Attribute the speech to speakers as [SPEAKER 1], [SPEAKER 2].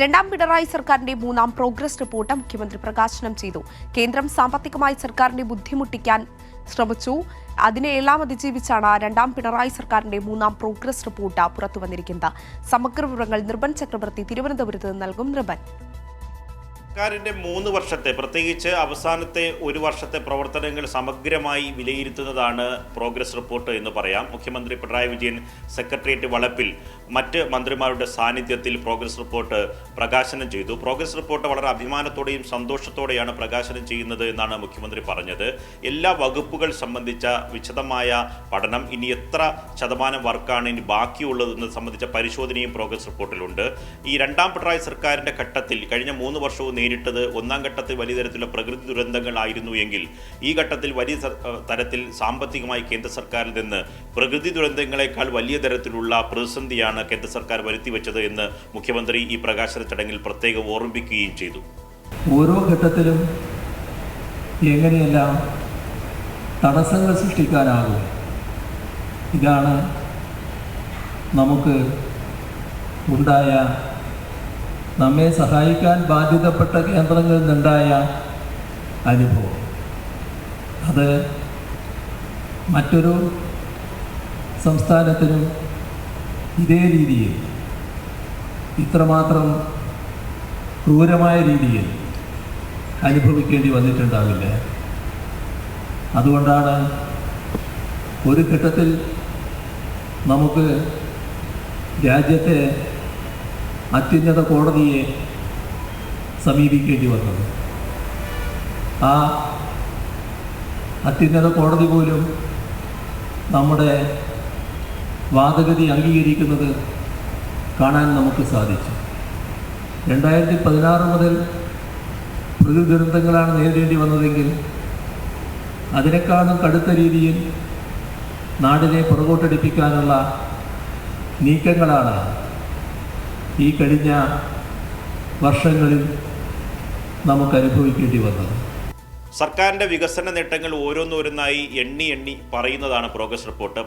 [SPEAKER 1] രണ്ടാം പിണറായി സർക്കാരിന്റെ മൂന്നാം പ്രോഗ്രസ് റിപ്പോർട്ട് മുഖ്യമന്ത്രി പ്രകാശനം ചെയ്തു. കേന്ദ്രം സാമ്പത്തികമായി സർക്കാരിനെ ബുദ്ധിമുട്ടിക്കാൻ ശ്രമിച്ചു. അതിനെ എല്ലാം അതിജീവിച്ചാണ് രണ്ടാം പിണറായി സർക്കാരിന്റെ മൂന്നാം പ്രോഗ്രസ് റിപ്പോർട്ട് പുറത്തുവന്നിരിക്കുന്നത്. സമഗ്ര വിവരങ്ങൾ നിർബൻ ചക്രവർത്തി തിരുവനന്തപുരത്ത് നൽകും നിർബൻ.
[SPEAKER 2] സർക്കാരിന്റെ മൂന്ന് വർഷത്തെ പ്രത്യേകിച്ച് അവസാനത്തെ ഒരു വർഷത്തെ പ്രവർത്തനങ്ങൾ സമഗ്രമായി വിലയിരുത്തുന്നതാണ് പ്രോഗ്രസ് റിപ്പോർട്ട് എന്ന് പറയാം. മുഖ്യമന്ത്രി പിണറായി വിജയൻ സെക്രട്ടേറിയറ്റ് വളപ്പിൽ മറ്റ് മന്ത്രിമാരുടെ സാന്നിധ്യത്തിൽ പ്രോഗ്രസ് റിപ്പോർട്ട് പ്രകാശനം ചെയ്തു. പ്രോഗ്രസ് റിപ്പോർട്ട് വളരെ അഭിമാനത്തോടെയും സന്തോഷത്തോടെയാണ് പ്രകാശനം ചെയ്യുന്നത് എന്നാണ് മുഖ്യമന്ത്രി പറഞ്ഞത്. എല്ലാ വകുപ്പുകൾ സംബന്ധിച്ച വിശദമായ പഠനം ഇനി എത്ര ശതമാനം വർക്കാണ് ഇനി ബാക്കിയുള്ളതെന്ന് സംബന്ധിച്ച പരിശോധനയും പ്രോഗ്രസ് റിപ്പോർട്ടിലുണ്ട്. ഈ രണ്ടാം പിണറായി സർക്കാരിന്റെ ഘട്ടത്തിൽ കഴിഞ്ഞ മൂന്ന് വർഷവും നേരിട്ടത് ഒന്നാം ഘട്ടത്തിൽ വലിയ തരത്തിലുള്ള പ്രകൃതി ദുരന്തങ്ങളായിരുന്നു എങ്കിൽ ഈ ഘട്ടത്തിൽ വലിയ തരത്തിൽ സാമ്പത്തികമായി കേന്ദ്ര സർക്കാരിൽ നിന്ന് പ്രകൃതി ദുരന്തങ്ങളെക്കാൾ വലിയ തരത്തിലുള്ള പ്രതിസന്ധിയാണ് കേന്ദ്ര സർക്കാർ വരുത്തിവെച്ചത് എന്ന് മുഖ്യമന്ത്രി ഈ പ്രകാശന ചടങ്ങിൽ പ്രത്യേകം ഓർമ്മിപ്പിക്കുകയും ചെയ്തു.
[SPEAKER 3] ഓരോ ഘട്ടത്തിലും എങ്ങനെയെല്ലാം തടസ്സങ്ങൾ സൃഷ്ടിക്കാനാകും ഇതാണ് നമുക്ക് ഉണ്ടായ നമ്മെ സഹായിക്കാൻ ബാധ്യതപ്പെട്ട കേന്ദ്രങ്ങളിൽ നിന്നുണ്ടായ അനുഭവം. അത് മറ്റൊരു സംസ്ഥാനത്തിനും ഇതേ രീതിയിൽ ഇത്രമാത്രം ക്രൂരമായ രീതിയിൽ അനുഭവിക്കേണ്ടി വന്നിട്ടുണ്ടാവില്ല. അതുകൊണ്ടാണ് ഒരു ഘട്ടത്തിൽ നമുക്ക് രാജ്യത്തെ അത്യുന്നത കോടതിയെ സമീപിക്കേണ്ടി വന്നത്. ആ അത്യുന്നത കോടതി പോലും നമ്മുടെ വാദഗതി അംഗീകരിക്കുന്നത് കാണാൻ നമുക്ക് സാധിച്ചു. രണ്ടായിരത്തി പതിനാറ് മുതൽ പ്രകൃതി ദുരന്തങ്ങളാണ് നേരിടേണ്ടി വന്നതെങ്കിൽ അതിനേക്കാളും കടുത്ത രീതിയിൽ നാടിനെ പുറകോട്ടടിപ്പിക്കാനുള്ള നീക്കങ്ങളാണ് ഈ കഴിഞ്ഞ വർഷങ്ങളിൽ നമുക്ക് അനുഭവിക്കേണ്ടി വന്നത്.
[SPEAKER 2] സർക്കാരിന്റെ വികസന നേട്ടങ്ങൾ ഓരോന്നോരോന്നായി എണ്ണി എണ്ണി പറയുന്നതാണ് പ്രോഗ്രസ് റിപ്പോർട്ട്